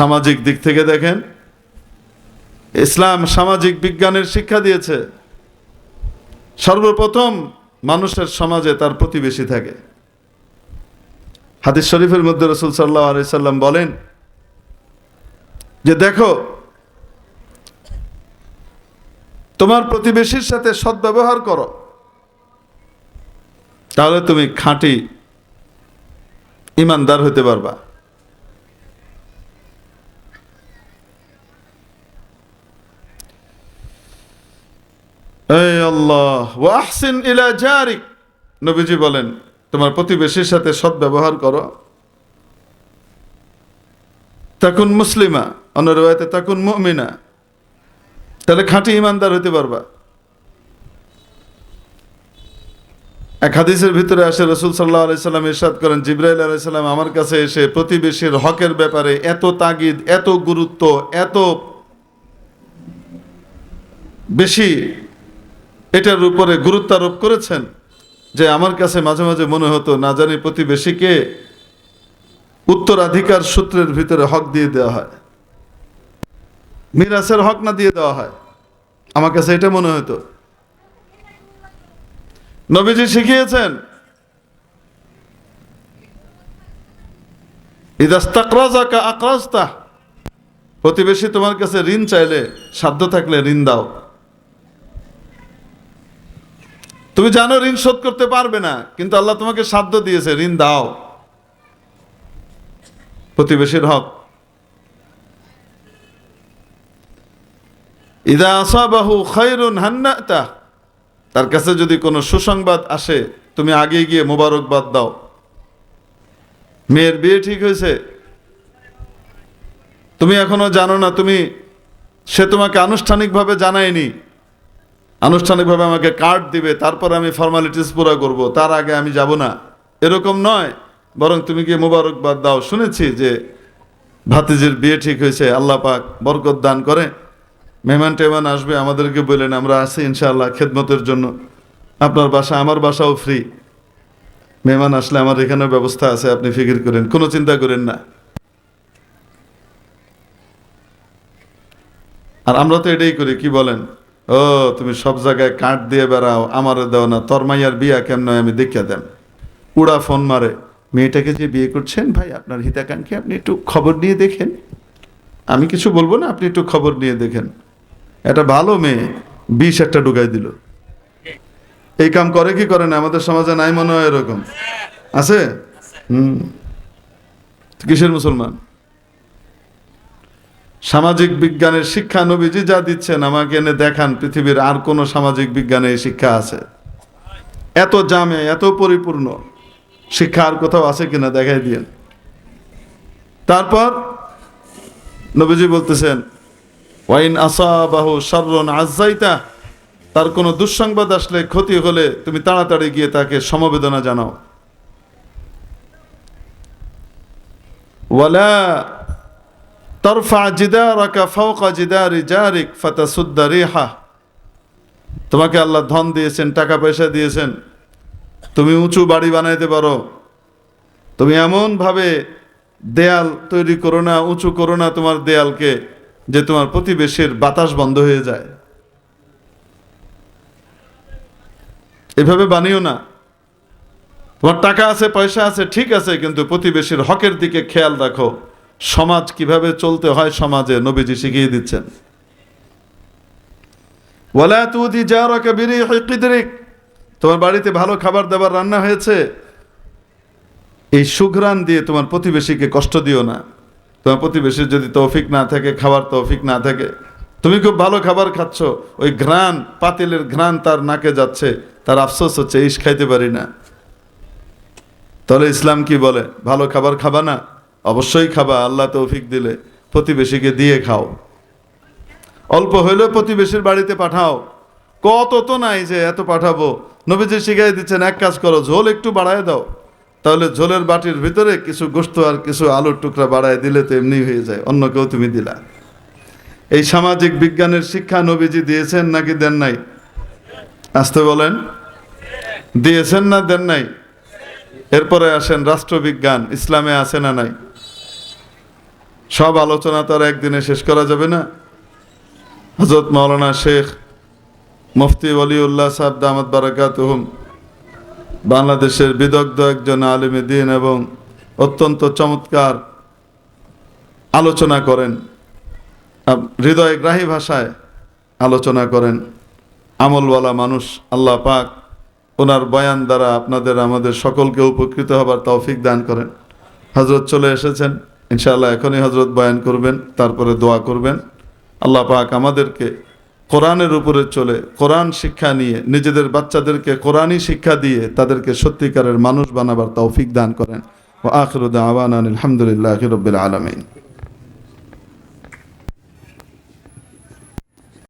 সামাজিক দিক থেকে দেখেন, ইসলাম সামাজিক বিজ্ঞানের শিক্ষা দিয়েছে। সর্বপ্রথম মানুষের সমাজে তার প্রতিবেশী থাকে। হাদিস শরীফের মধ্যে রসুল সাল্লাহ আলাইসাল্লাম বলেন যে, দেখো, তোমার প্রতিবেশীর সাথে সদ্ব্যবহার করো। তাহলে তুমি খাঁটি ইমানদার হতে পারবা। আল্লাহ ইলা জারিক। নবীজি বলেন, তোমার প্রতিবেশীর সাথে সদ্ব্যবহার করো। তাকুন মুসলিমা, অন্য রেওয়ায়তে তাকুন মুমিনা। তাহলে খাঁটি ইমানদার হতে পারবা। এক হাদিসের ভিতরে আসে রসুল সাল্লাহ আলাইসাল্লাম ইরশাদ করেন, জিব্রাইল আলাইসাল্লাম আমার কাছে এসে প্রতিবেশীর হকের ব্যাপারে এত তাগিদ, এত গুরুত্ব, এত বেশি এটার উপরে গুরুত্ব আরোপ করেছেন যে আমার কাছে মাঝে মাঝে মনে হতো, না জানি প্রতিবেশীকে উত্তরাধিকার সূত্রের ভিতরে হক দিয়ে দেওয়া হয়, মিরাসের হক না দিয়ে দেওয়া হয়। আমার কাছে এটা মনে হতো। নবীজি শিখিয়েছেন প্রতিবেশী তোমার কাছে ঋণ চাইলে, সাধ্য থাকলে ঋণ দাও। তুমি জানো ঋণ শোধ করতে পারবে না, কিন্তু আল্লাহ তোমাকে সাধ্য দিয়েছে, ঋণ দাও। প্রতিবেশীর হক। ইদা আসাবাহু খৈরুন হান্নাতা, তার কাছে যদি কোনো সুসংবাদ আসে, তুমি আগে গিয়ে মোবারকবাদ দাও। মেয়ের বিয়ে ঠিক হয়েছে। তুমি এখনও জানো না, তুমি, সে তোমাকে আনুষ্ঠানিকভাবে জানায়নি। আনুষ্ঠানিকভাবে আমাকে কার্ড দিবে, তারপর আমি ফর্মালিটিস পুরো করব, তার আগে আমি যাব না। এরকম নয়, বরং তুমি গিয়ে মোবারকবাদ দাও? শুনেছি যে ভাতিজির বিয়ে ঠিক হয়েছে, আল্লাহ পাক বরকত দান করে। মেহমান টেমান আসবে, আমাদেরকে বললেন, আমরা আছি ইনশাআল্লাহ খেদমতের জন্য। আপনার বাসা, আমার বাসাও ফ্রি মেহমান আসলে আমার এখানেও ব্যবস্থা আছে, আপনি ফিকির করেন, কোনো চিন্তা করেন না। আর আমরা তো এটাই করি, কি বলেন? ও, তুমি সব জায়গায় কাঠ দিয়ে বেড়াও, আমারে দাও না তরমাইয়ার বিয়া কেমন আমি দেখিয়া দেন। উড়া ফোন মারে, মেয়েটাকে যে বিয়ে করছেন ভাই, আপনার হিতাকাঙ্ক্ষী, আপনি একটু খবর নিয়ে দেখেন। আমি কিছু বলব না, আপনি একটু খবর নিয়ে দেখেন। একটা ভালো মেয়ে, বিষ একটা ঢুকাই দিল। এই কাম করে কি করে না, আমাদের সমাজে নাই মনে হয় এরকম। আছে? হুম। কিসের মুসলমান? সামাজিক বিজ্ঞানের শিক্ষা নবীজি যা দিচ্ছেন, আমাকে এনে দেখান, পৃথিবীর আর কোন সামাজিক বিজ্ঞানে এই শিক্ষা আছে। এত জামে, এত পরিপূর্ণ। শিক্ষা আর কোথাও আছে কিনা দেখাই দিয়েন। তারপর নবীজি বলতেছেন, ওয়াইন আসাবাহু শাররুন আজাইতা তার কোনো দুঃসংবাদ আসলে ক্ষতি হলে তুমি তাড়াতাড়ি গিয়ে তাকে সমবেদনা জানাও। ওয়ালা তোমাকে আল্লাহ ধন দিয়েছেন, টাকা পয়সা দিয়েছেন। তুমি উঁচু বাড়ি বানাইতে পারো। তুমি এমনভাবে দেয়াল তৈরি করো না, উঁচু করো না তোমার দেয়ালকে, যে তোমার প্রতিবেশীর বাতাস বন্ধ হয়ে যায়। এভাবে বানিও না। তোমার টাকা আছে, পয়সা আছে, ঠিক আছে, কিন্তু প্রতিবেশীর হকের দিকে খেয়াল রাখো। সমাজ কীভাবে চলতে হয় সমাজে নবীজি শিখিয়ে দিচ্ছেন। তোমার বাড়িতে ভালো খাবার দাবার রান্না হয়েছে? এই সুঘ্রাণ দিয়ে তোমার প্রতিবেশীকে কষ্ট দিও না। তোমার প্রতিবেশীর যদি তৌফিক না থাকে, খাবার তৌফিক না থাকে, তুমি খুব ভালো খাবার খাচ্ছ, ওই ঘ্রাণ, পাতিলের ঘ্রাণ তার নাকে যাচ্ছে, তার আফসোস হচ্ছে, ইস, খাইতে পারি না। তাহলে ইসলাম কি বলে? ভালো খাবার খাবা না? অবশ্যই খাবা, আল্লাহ তৌফিক দিলে। প্রতিবেশীকে দিয়ে খাও। অল্প হইলেও প্রতিবেশীর বাড়িতে পাঠাও। কত তো নাই যে এত পাঠাবো। নবীজি শিখাই দিচ্ছেন, এক কাজ করো, ঝোল একটু বাড়ায় দাও। তাহলে ঝোলের বাটির ভিতরে কিছু গোস্ত আর কিছু আলুর টুকরা বাড়ায় দিলে তো এমনি হয়ে যায়, অন্য কেউ তুমি দিলা। এই সামাজিক বিজ্ঞানের শিক্ষা নবীজি দিয়েছেন নাকি দেন নাই? আসতে বলেন। দিয়েছেন না দেন নাই? এরপরে আসেন, রাষ্ট্রবিজ্ঞান, ইসলামে আছে না নাই? সব আলোচনা তো আর একদিনে শেষ করা যাবে না। হজরত মৌলানা শেখ মুফতি ওলিউল্লাহ সাহেব দামদ বারাকাত বাংলাদেশের বিদগ্ধ একজন আলিমে দিন এবং অত্যন্ত চমৎকার আলোচনা করেন। হৃদয় গ্রাহী ভাষায় আলোচনা করেন। আমলওয়ালা মানুষ, আল্লাহ পাক ওনার বয়ান দ্বারা আপনাদের, আমাদের সকলকে উপকৃত হবার তৌফিক দান করেন। হজরত চলে এসেছেন। ইনশাআল্লাহ এখনই হজরত বয়ান করবেন, তারপরে দোয়া করবেন। আল্লাহ পাক আমাদেরকে কোরআনের উপরে চলে কোরআন শিক্ষা নিয়ে, নিজেদের বাচ্চাদেরকে কোরআনই শিক্ষা দিয়ে তাদেরকে সত্যিকারের মানুষ বানাবার তৌফিক দান করেন। ও আখরুদ আওয়ান আলহামদুলিল্লাহ রবিল আলমিন।